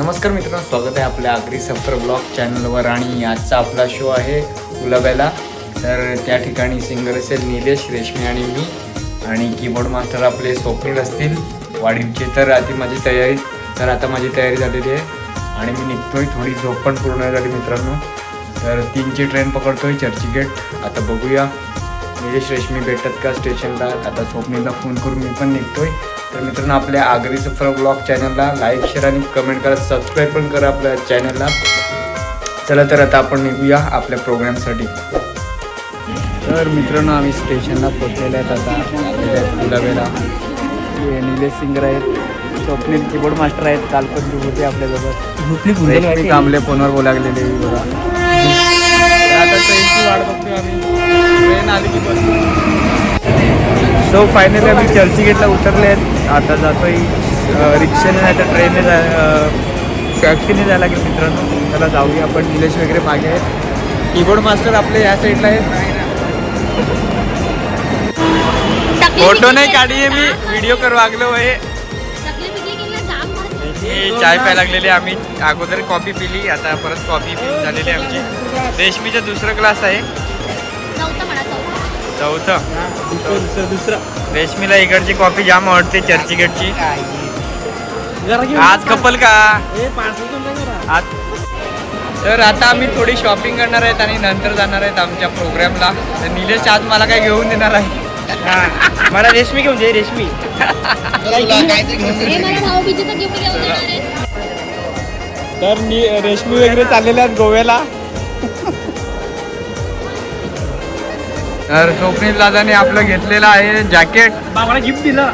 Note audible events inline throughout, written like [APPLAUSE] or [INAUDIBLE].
नमस्कार मित्रांनो स्वागत आहे आपल्या आगरी सफर ब्लॉग चॅनलवर आणि आजचा आपला शो आहे गुलाब्याला तर त्या ठिकाणी सिंगर असेल निलेश रेशमी आणि मी. आणि कीबोर्ड मास्टर आपले स्वप्नील असतील. वाढीवचे तर आधी माझी तयारी तर आता माझी तयारी झालेली आहे. आणि मी निघतोय थोडी झोप पण पूर्ण झाली मित्रांनो. तर तीनची ट्रेन पकडतोय चर्चगेट आता बघूया. निलेश रेशमी भेटत का स्टेशनला आता स्वप्नीला फोन करून मी पण निघतोय. तर मित्रांनो आपल्या आगरी सफर ब्लॉग चॅनलला लाईक शेअर आणि कमेंट करा. सबस्क्राईब पण करा आपल्या चॅनलला. चला तर आता आपण निघूया आपल्या प्रोग्रामसाठी. तर मित्रांनो आम्ही स्टेशनला पोचलेले आहेत आता. गुलाबेला हे निलेश सिंगर आहेत. स्वप्नील कीबोर्ड मास्टर आहेत. काल पण होते आपल्यासोबत. कांबले फोनवर बोलागलेले बघा. आता ट्रेनची वाट बघतोय आम्ही. ट्रेन आली की बसतो सो फायनली आम्ही चर्चगेटला उतरले आहेत. आता जातोय रिक्षाने नाही तर ट्रेनने जा टॅक्सीने जायला लागेल मित्रांनो. त्याला जाऊया आपण. निलेश वगैरे मागे आहेत. कीबोर्ड मास्टर आपले या साईडला आहेत. फोटो नाही काढी मी. व्हिडिओ कर वागलो आहे. हे चाय प्यायला लागलेले आम्ही. अगोदर कॉफी पिली आता परत कॉफी झालेली आहे आमची. रेशमीचा दुसरा क्लास आहे. चौथं. दुसरं रेशमीला इकडची कॉफी जाम आवडते चर्चगेटची. आज कपल का? आज तर आता आम्ही थोडी शॉपिंग करणार आहेत आणि नंतर जाणार आहेत आमच्या प्रोग्रामला तर निलेश आज मला काय घेऊन देणार आहे. मला रेशमी घेऊन दे रेशमी. तर मी रेशमी वगैरे चाललेल्या आहेत गोव्याला. तर स्वप्नील दादाने आपलं घेतलेलं आहे जॅकेट. मला गिफ्ट दिलं.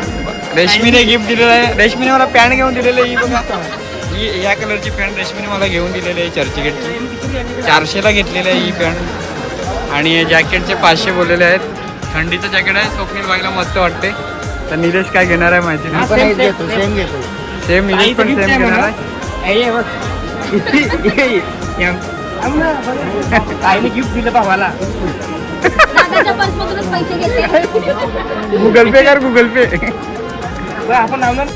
रेशमीने गिफ्ट दिलेलं आहे. रेशमीने मला पॅन्ट घेऊन दिलेली आहे ही बघा. ही ह्या कलरची पॅन्ट रेशमीने मला घेऊन दिलेली आहे चर्चगेटची. चारशेला घेतलेली आहे ही पॅन्ट आणि हे जॅकेटचे पाचशे बोललेले आहेत. थंडीचं जॅकेट आहे स्वप्नील बाईला मस्त वाटते. तर निलेश काय घेणार आहे माहिती नाही. सेम निलेश पण सेम घेणार आहे. गिफ्ट [LAUGHS] दिलं भावाला पैसे घेते. गुगल पे कर गुगल पे. आपण लावणार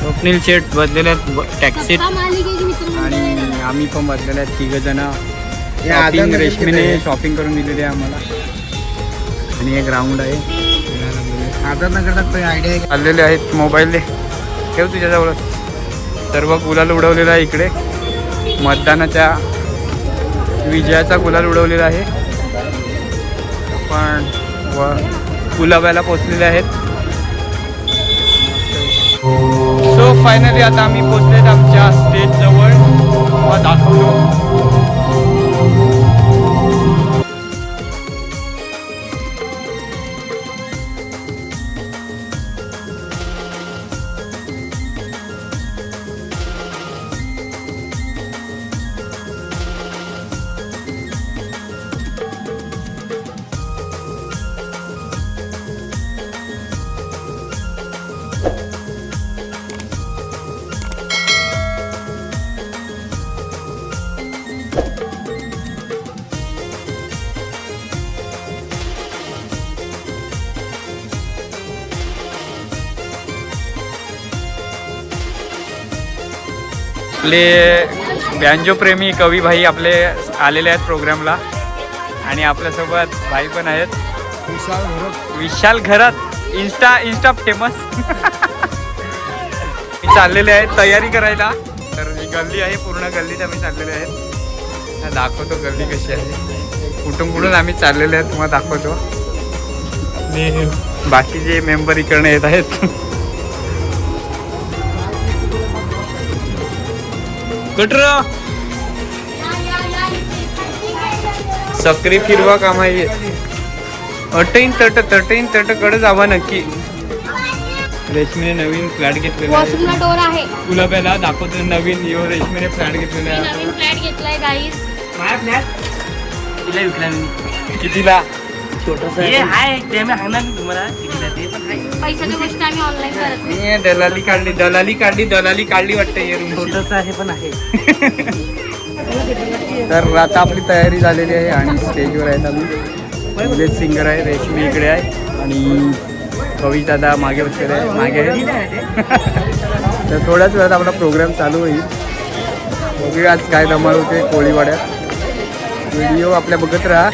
स्वप्नील शेट बसलेले आहेत टॅक्सीत आणि आम्ही पण बसलेले आहेत तिघ जण. शॉपिंग रेशमीने शॉपिंग करून दिलेली आहे आम्हाला. आणि हे ग्राउंड आहे. आयडिया चाललेले आहेत मोबाईल ठेव तुझ्याजवळ सर्व गुलाल उडवलेला आहे इकडे. मतदानाच्या विजयाचा गुलाल उडवलेला आहे. पण व गुलाबाला पोचलेले आहेत. सो फायनली आता आम्ही पोचलेत आमच्या स्टेजजवळ व दाखवतो. आपले बँजो प्रेमी कवी भाई आपले आलेले आहेत प्रोग्रामला. आणि आपल्यासोबत भाई पण आहेत. विशाल घरात. इन्स्टा इन्स्टा फेमस चाललेले आहेत तयारी करायला. तर ही गल्ली आहे पूर्ण गल्लीत आम्ही चाललेले आहेत. दाखवतो गल्ली कशी आहे. कुठून कुठून आम्ही चाललेले आहेत तुम्हाला दाखवतो. आणि बाकीचे मेंबर इकडनं येत आहेत. कुठं सक्री फिरवा कामाई. अटईन तट तटईन तटकडे जावा नक्की. रेशमीने नवीन फ्लॅट घेतलेला आहे. आहे. गुलाब्याला दाखवतो नवीन. यो रेशमीने फ्लॅट घेतलेला आहे. नवीन फ्लॅट घेतलाय गाईस माझ्या फ्लॅट? तिला विकला? मी कितीला? छोटस हाय ते मी हाणार मी तुम्हाला कितीला ते पण आहे. पैशाची गोष्ट आम्ही ऑनलाईन करत नाही. हे दलाली काढली दलाली काढली दलाली काढली वाटतं हे रूम छोटस आहे पण आहे. [LAUGHS] तर आता आपली तयारी झालेली आहे आणि स्टेजवर आहेत आम्ही. निलेश सिंगर आहे रेशमी इकडे आहे आणि कवी दादा मागे बसलेले आहे मागे [LAUGHS] तर थोड्याच वेळात आपला प्रोग्राम चालू होईल. बघूया आज काय धमाल होते कोळीवाड्यात. व्हिडिओ आपल्या बघत राहा.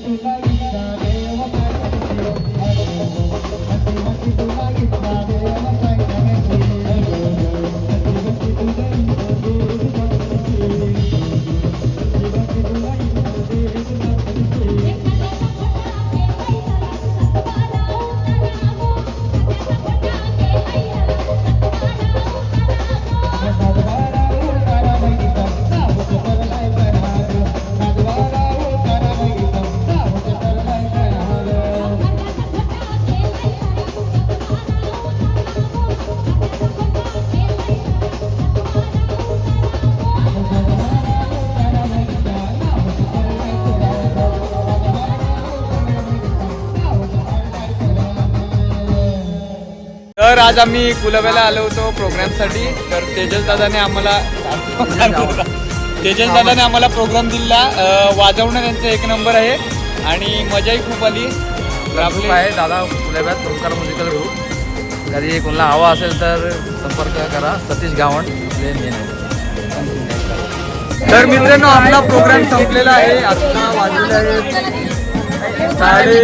tonight. आज आम्ही कुलब्याला आलो होतो प्रोग्रामसाठी. तर तेजस दादाने आम्हाला तेजस दादाने आम्हाला प्रोग्राम दिला. वाजवणं त्यांचं एक नंबर आहे. आणि मजाही खूप आली. आपले आहे दादा गुलाब्यात ओंकार म्युझिकल ग्रुप कधी कोणाला हवा असेल तर संपर्क करा. सतीश गावण आपले मेन आहे तर मित्रांनो आपला प्रोग्राम संपलेला आहे. आता वाजलेले आहेत साडे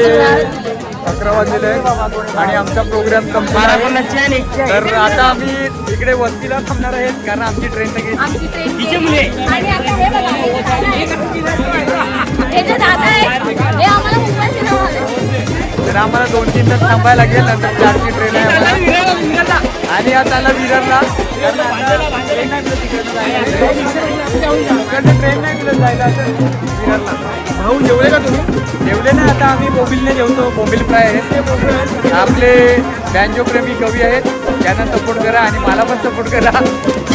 अकरा वाजलेले आहेत आणि आमचा प्रोग्राम संपला आहे. तर आता आम्ही इकडे वस्तीला थांबणार आहेत कारण आमची ट्रेन तर गेली आमची ट्रेन तिचे मुले. आणि आता हे बघा हे जे दादा आहे हे आम्हाला दोन तीन तास थांबायला लागेल नंतर चारची ट्रेन आहे. आणि आता आला विरारला. ट्रेन नाही मिळत जायला. भाऊ जेवले का तुम्ही? आम्ही बोंबिलने जेवतो बोंबिल फ्राय आहेत आपले बँजो प्रेमी कवी आहेत. त्यांना सपोर्ट करा आणि मला पण सपोर्ट करा.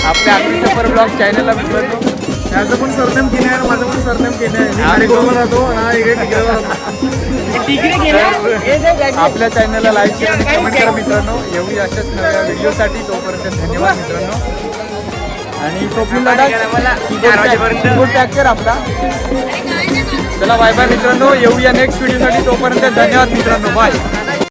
आपल्या आगरी सफर ब्लॉग चॅनलला मित्रांनो त्याचं पण सरनेम केलं आहे माझं पण सरनेम केलं आहे. राहतो हा इकडे आपल्या चॅनलला लाईक शेअर आणि कमेंट करा मित्रांनो. एवढी अशाच नव्या व्हिडिओसाठी तोपर्यंत धन्यवाद मित्रांनो. आणि स्वप्नील दादा कीबोर्ड टॅग कर आपला. चला बाय बाय मित्रांनो. येऊया नेक्स्ट व्हिडिओसाठी तोपर्यंत धन्यवाद मित्रांनो. बाय